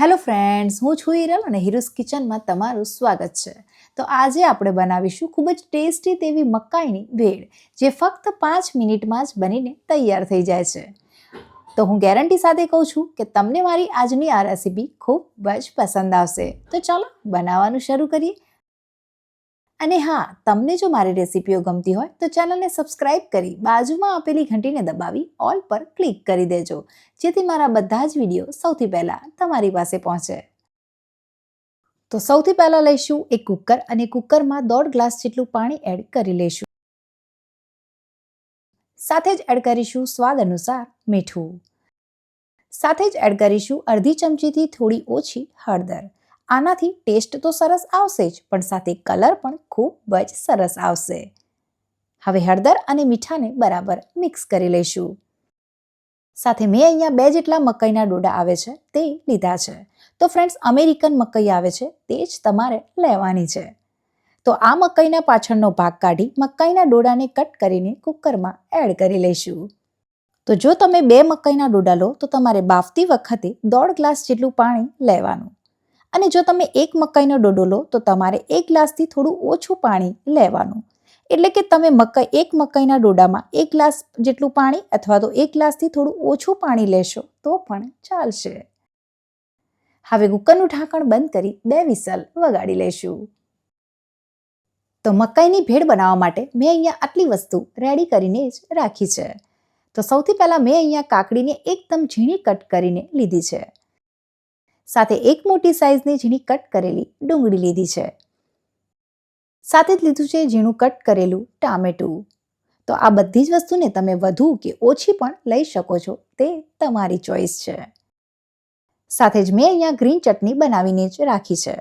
Hello friends, હું છું હિરલ અને હિરુસ કિચનમાં તમારું સ્વાગત છે. તો આજે આપણે બનાવીશું ખૂબ જ ટેસ્ટી તેવી મકાઈની ભેળ, જે ફક્ત પાંચ મિનિટમાં જ બનીને તૈયાર થઈ જાય છે. તો હું ગેરંટી સાથે કહું છું કે તમને મારી આજની આ રેસીપી ખૂબ જ પસંદ આવશે. તો ચાલો બનાવવાનું શરૂ કરીએ. અને હા, તમને જો મારી રેસીપીઓ ગમતી હોય, તો ચેનલને સબસ્ક્રાઇબ કરી બાજુમાં આપેલી ઘંટીને દબાવી ઓલ પર ક્લિક કરી દેજો. જેથી મારા બધા જ વીડિયો સૌથી પહેલાં તમારી પાસે પહોંચે. તો સૌથી પહેલાં લઈશું એક કુકર અને કુકરમાં દોઢ ગ્લાસ જેટલું પાણી એડ કરી લઈશું. સાથે જ એડ કરીશું સ્વાદ અનુસાર મીઠું. સાથે જ એડ કરીશું અડધી ચમચીથી થોડી ઓછી હળદર. આનાથી ટેસ્ટ તો સરસ આવશે જ, પણ સાથે કલર પણ ખૂબ જ સરસ આવશે. હવે હળદર અને મીઠાને બરાબર મિક્સ કરી લઈશું. સાથે મેં અહીંયા બે જેટલા મકાઈના ડોડા આવે છે તે લીધા છે. તો ફ્રેન્ડ્સ, અમેરિકન મકાઈ આવે છે તે જ તમારે લેવાની છે. તો આ મકાઈના પાછળનો ભાગ કાઢી મકાઈના ડોડાને કટ કરીને કુકરમાં એડ કરી લઈશું. તો જો તમે બે મકાઈના ડોડા લો, તો તમારે બાફતી વખતે દોઢ ગ્લાસ જેટલું પાણી લેવાનું. અને જો તમે એક મકાઈનો ડોડો લો, તો તમારે એક ગ્લાસથી થોડું ઓછું પાણી લેવાનું. એટલે કે તમે મકાઈ, એક મકાઈના ડોડામાં એક ગ્લાસ જેટલું પાણી અથવા તો એક ગ્લાસથી થોડું ઓછું પાણી લેશો, તો પણ ચાલશે. હવે કુકરનું ઢાંકણ બંધ કરી બે વિસલ વગાડી લેશું. તો મકાઈની ભેળ બનાવવા માટે મેં અહીંયા આટલી વસ્તુ રેડી કરીને જ રાખી છે. તો સૌથી પહેલાં મેં અહીંયા કાકડીને એકદમ ઝીણી કટ કરીને લીધી છે. સાથે એક મોટી સાઇઝની ઝીણી કટ કરેલી ડુંગળી લીધી છે. સાથે જ લીધું છે ઝીણું કટ કરેલું ટામેટું. તો આ બધી જ વસ્તુને તમે વધુ કે ઓછી પણ લઈ શકો છો, તે તમારી ચોઈસ છે. સાથે જ મેં અહીંયા ગ્રીન ચટણી બનાવીને જ રાખી છે.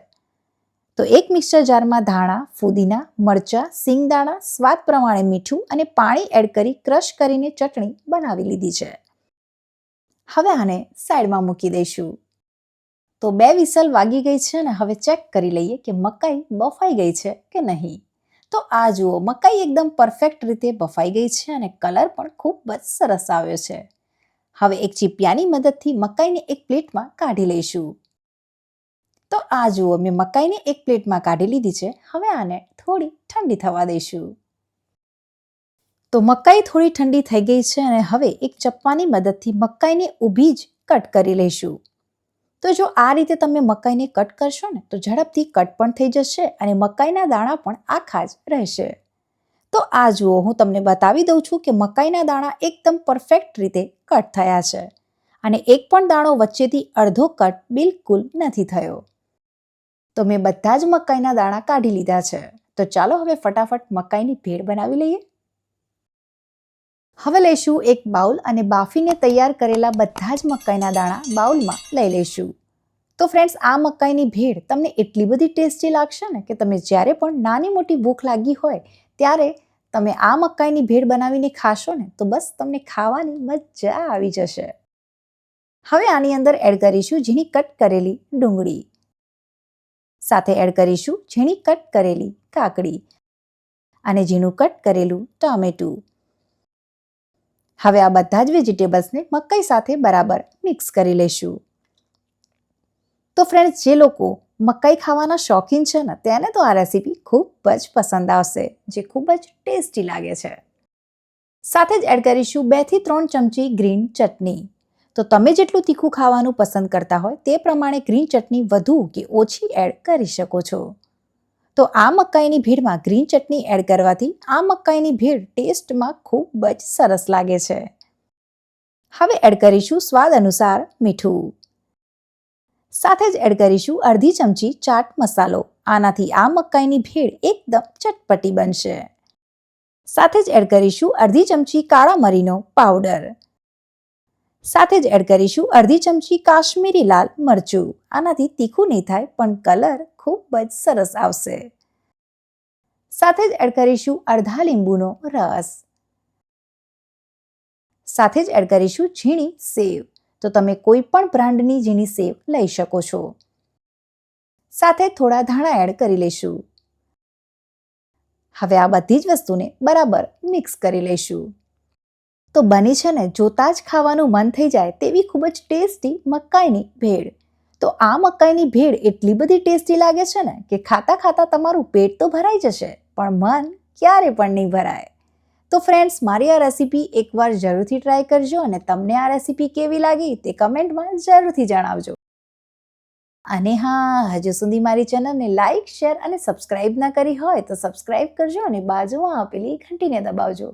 તો એક મિક્સર જારમાં ધાણા, ફુદીના, મરચાં, સિંગદાણા, સ્વાદ પ્રમાણે મીઠું અને પાણી એડ કરી ક્રશ કરીને ચટણી બનાવી લીધી છે. હવે આને સાઈડમાં મૂકી દઈશું. તો બે વિસલ વાગી ગઈ છે અને હવે ચેક કરી લઈએ કે મકાઈ બફાઈ ગઈ છે કે નહીં. તો આ જુઓ, મકાઈ એકદમ પરફેક્ટ રીતે બફાઈ ગઈ છે અને કલર પણ ખૂબ જ સરસ આવ્યો છે. હવે એક ચીપિયાની મદદથી મકાઈને એક પ્લેટમાં કાઢી લઈશું. તો આ જુઓ, મેં મકાઈને એક પ્લેટમાં કાઢી લીધી છે, હવે આને થોડી ઠંડી થવા દઈશું. તો મકાઈ થોડી ઠંડી થઈ ગઈ છે અને હવે એક ચપ્પાની મદદથી મકાઈને ઊભી જ કટ કરી લઈશું. તો જો આ રીતે તમે મકાઈને કટ કરશો ને, તો ઝડપથી કટ પણ થઈ જશે અને મકાઈના દાણા પણ આખા જ રહેશે. તો આ જુઓ, હું તમને બતાવી દઉં છું કે મકાઈના દાણા એકદમ પરફેક્ટ રીતે કટ થયા છે અને એક પણ દાણો વચ્ચેથી અડધો કટ બિલકુલ નથી થયો. તો મેં બધા જ મકાઈના દાણા કાઢી લીધા છે. તો ચાલો હવે ફટાફટ મકાઈની ભેળ બનાવી લઈએ. હવે લઈશું એક બાઉલ અને બાફીને તૈયાર કરેલા બધા જ મકાઈના દાણા બાઉલમાં લઈ લઈશું. તો ફ્રેન્ડ્સ આ મકાઈની ભેળ તમને એટલી બધી ટેસ્ટી લાગશે ને કે તમે જ્યારે પણ નાની મોટી ભૂખ લાગી હોય ત્યારે તમે આ મકાઈની ભેળ બનાવીને ખાશો ને તો બસ તમને ખાવાની મજા આવી જશે. હવે આની અંદર એડ કરીશું ઝીણી કટ કરેલી ડુંગળી. સાથે એડ કરીશું ઝીણી કટ કરેલી કાકડી. અને ઝીણું કટ કરેલું ટામેટું. હવે આ બધા જ વેજીટેબલ્સને મકાઈ સાથે બરાબર મિક્સ કરી લઈશું તો ફ્રેન્ડ્સ જે લોકો મકાઈ ખાવાના શોખીન છે ને, તેને તો આ રેસીપી ખૂબ જ પસંદ આવશે, જે ખૂબ જ ટેસ્ટી લાગે છે. સાથે જ એડ કરીશું બેથી ત્રણ ચમચી ગ્રીન ચટણી. તો તમે જેટલું તીખું ખાવાનું પસંદ કરતા હોય તે પ્રમાણે ગ્રીન ચટણી વધુ કે ઓછી એડ કરી શકો છો. તો આ મકાઈની ભીડમાં ગ્રીન ચટણી એડ કરવાથી આ મકાઈની ભીડ ટેસ્ટમાં ખૂબ જ સરસ લાગે છે. હવે એડ કરીશું સ્વાદ અનુસાર મીઠું. સાથે જ એડ કરીશું અડધી ચમચી ચાટ મસાલો. આનાથી આ મકાઈની ભીડ એકદમ ચટપટી બનશે. સાથે જ એડ કરીશું અડધી ચમચી કાળા મરીનો પાવડર. સાથે જ એડ કરીશું અડધી ચમચી કાશ્મીરી લાલ મરચું. આનાથી તીખું નહીં થાય, પણ કલર ખૂબ જ સરસ આવશે. સાથે જ એડ કરીશું અડધા લીંબુનો રસ. સાથે જ એડ કરીશું ઝીણી સેવ. તો તમે કોઈ પણ બ્રાન્ડની ઝીણી સેવ લઈ શકો છો. સાથે થોડા ધાણા એડ કરી લઈશું. હવે આ બધી જ વસ્તુને બરાબર મિક્સ કરી લઈશું. તો બની છે ને, જોતાં જ ખાવાનું મન થઈ જાય તેવી ખૂબ જ ટેસ્ટી મકાઈની ભેળ. તો આ મકાઈની ભેળ એટલી બધી ટેસ્ટી લાગે છે ને કે ખાતા ખાતા તમારું પેટ તો ભરાઈ જશે, પણ મન ક્યારે પણ નહીં ભરાય. તો ફ્રેન્ડ્સ મારી આ રેસીપી એકવાર જરૂરથી ટ્રાય કરજો અને તમને આ રેસીપી કેવી લાગી તે કમેન્ટમાં જરૂરથી જણાવજો. અને હા, હજુ સુધી મારી ચેનલને લાઇક શેર અને સબસ્ક્રાઇબ ના કરી હોય તો સબસ્ક્રાઇબ કરજો અને બાજુમાં આપેલી ઘંટીને દબાવજો.